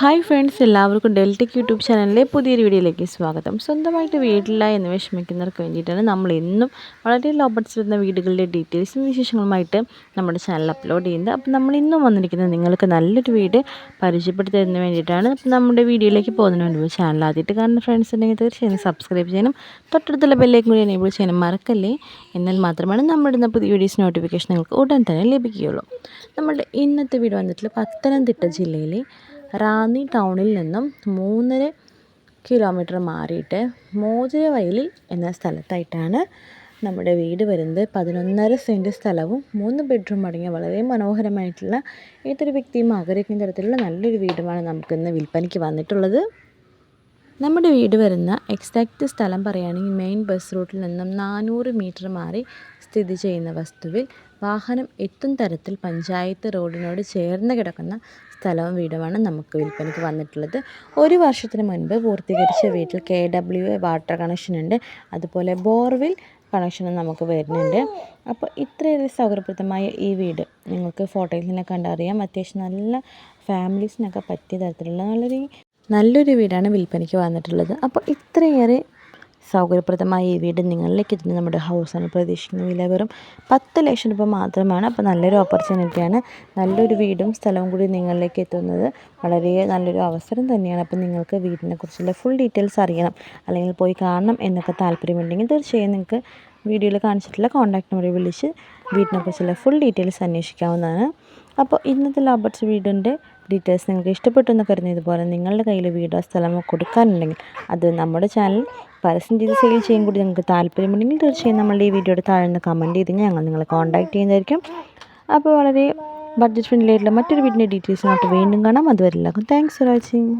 Hi friends എല്ലാവർക്കും ഡെൽറ്റക് YouTube ചാനലിലെ പുതിയൊരു വീഡിയോയിലേക്ക് സ്വാഗതം. സ്വന്തമായിട്ട് വീട്ടില്ല എന്ന് വിഷമിക്കുന്നവർക്ക് വേണ്ടിയിട്ടാണ് നമ്മൾ ഇന്നും വളരെ ലോ വരുന്ന വീടുകളുടെ ഡീറ്റെയിൽസും വിശേഷങ്ങളുമായിട്ട് നമ്മുടെ ചാനൽ അപ്ലോഡ് ചെയ്യുന്നത്. അപ്പോൾ നമ്മൾ ഇന്നും വന്നിരിക്കുന്നത് നിങ്ങൾക്ക് നല്ലൊരു വീട് പരിചയപ്പെടുത്തുന്നതിന് വേണ്ടിയിട്ടാണ്. അപ്പോൾ നമ്മുടെ വീഡിയോയിലേക്ക് പോകുന്നതിന് മുൻപ് ചാനൽ ആദ്യമായിട്ട് കാണുന്ന ഫ്രണ്ട്സ് ഉണ്ടെങ്കിൽ തീർച്ചയായും സബ്സ്ക്രൈബ് ചെയ്യണം തൊട്ടടുത്തുള്ള ബെല്ലേക്കും കൂടി എനേബിൾ ചെയ്യാനും മറക്കല്ലേ? എന്നാൽ മാത്രമാണ് നമ്മളിടുന്ന പുതിയ വീഡിയോസ് നോട്ടിഫിക്കേഷൻ നിങ്ങൾക്ക് ഉടൻ തന്നെ ലഭിക്കുകയുള്ളൂ. നമ്മുടെ ഇന്നത്തെ വീട് വന്നിട്ടുള്ള പത്തനംതിട്ട ജില്ലയിലെ റാന്നി ടൗണിൽ നിന്നും മൂന്നര കിലോമീറ്റർ മാറിയിട്ട് മോതിരവയലിൽ എന്ന സ്ഥലത്തായിട്ടാണ് നമ്മുടെ വീട് വരുന്നത്. പതിനൊന്നര സെന്റ് സ്ഥലവും മൂന്ന് ബെഡ്റൂം അടങ്ങിയ വളരെ മനോഹരമായിട്ടുള്ള ഏതൊരു വ്യക്തിയും ആഗ്രഹിക്കുന്ന തരത്തിലുള്ള നല്ലൊരു വീടുമാണ് നമുക്കിന്ന് വിൽപ്പനയ്ക്ക് വന്നിട്ടുള്ളത്. നമ്മുടെ വീട് വരുന്ന എക്സാക്റ്റ് സ്ഥലം പറയുകയാണെങ്കിൽ മെയിൻ ബസ് റൂട്ടിൽ നിന്നും നാനൂറ് മീറ്റർ മാറി സ്ഥിതി ചെയ്യുന്ന വസ്തുവിൽ വാഹനം എത്തും തരത്തിൽ പഞ്ചായത്ത് റോഡിനോട് ചേർന്ന് കിടക്കുന്ന സ്ഥലവും വീടുമാണ് നമുക്ക് വിൽപ്പനയ്ക്ക് വന്നിട്ടുള്ളത്. ഒരു വർഷത്തിന് മുൻപ് പൂർത്തീകരിച്ച വീട്ടിൽ K W A water connection ഉണ്ട്. അതുപോലെ ബോർവിൽ കണക്ഷനും നമുക്ക് വരുന്നുണ്ട്. അപ്പോൾ ഇത്രയേറെ സൗകര്യപ്രദമായ ഈ വീട് നിങ്ങൾക്ക് ഫോട്ടോയിൽ നിന്നൊക്കെ കണ്ടറിയാം. അത്യാവശ്യം നല്ല ഫാമിലീസിനൊക്കെ പറ്റിയ തരത്തിലുള്ള നല്ലൊരു നല്ലൊരു വീടാണ് വിൽപ്പനയ്ക്ക് വന്നിട്ടുള്ളത്. അപ്പോൾ ഇത്രയേറെ സൗകര്യപ്രദമായ ഈ വീട് നിങ്ങളിലേക്ക് എത്തുന്ന നമ്മുടെ ഹൗസാണ് പ്രതീക്ഷിക്കുന്ന വില വെറും പത്ത് ലക്ഷം രൂപ മാത്രമാണ്. അപ്പോൾ നല്ലൊരു ഓപ്പർച്യൂണിറ്റിയാണ്. നല്ലൊരു വീടും സ്ഥലവും കൂടി നിങ്ങളിലേക്ക് എത്തുന്നത് വളരെ നല്ലൊരു അവസരം തന്നെയാണ്. അപ്പോൾ നിങ്ങൾക്ക് വീടിനെക്കുറിച്ചുള്ള ഫുൾ ഡീറ്റെയിൽസ് അറിയണം അല്ലെങ്കിൽ പോയി കാണണം എന്നൊക്കെ താല്പര്യമുണ്ടെങ്കിൽ തീർച്ചയായും നിങ്ങൾക്ക് വീഡിയോയിൽ കാണിച്ചിട്ടുള്ള കോൺടാക്ട് നമ്പറിൽ വിളിച്ച് വീടിനെക്കുറിച്ചുള്ള ഫുൾ ഡീറ്റെയിൽസ് അന്വേഷിക്കാവുന്നതാണ്. അപ്പോൾ ഇന്നത്തെ ലോബർട്സ് വീടിന്റെ ഡീറ്റെയിൽസ് നിങ്ങൾക്ക് ഇഷ്ടപ്പെട്ടു എന്ന് കരുതുന്ന. ഇതുപോലെ നിങ്ങളുടെ കയ്യിൽ വീടോ സ്ഥലമോ കൊടുക്കാനുണ്ടെങ്കിൽ അത് നമ്മുടെ ചാനൽ പരസ്യം ചെയ്ത് സെയിൽ ചെയ്യാൻ കൂടി നിങ്ങൾക്ക് താല്പര്യമുണ്ടെങ്കിൽ തീർച്ചയായും നമ്മളുടെ ഈ വീഡിയോയുടെ താഴെ നിന്ന് കമന്റ് ചെയ്ത് ഞങ്ങൾ നിങ്ങളെ കോൺടാക്ട് ചെയ്യുന്നതായിരിക്കും. അപ്പോൾ വളരെ ബഡ്ജറ്റ് ഫ്രണ്ട്ലി ആയിട്ടുള്ള മറ്റൊരു വീടിന്റെ ഡീറ്റെയിൽസിനോട്ട് വീണ്ടും കാണാം. അതുവരെ എല്ലാവർക്കും താങ്ക്സ് ഫോർ വാച്ചിങ്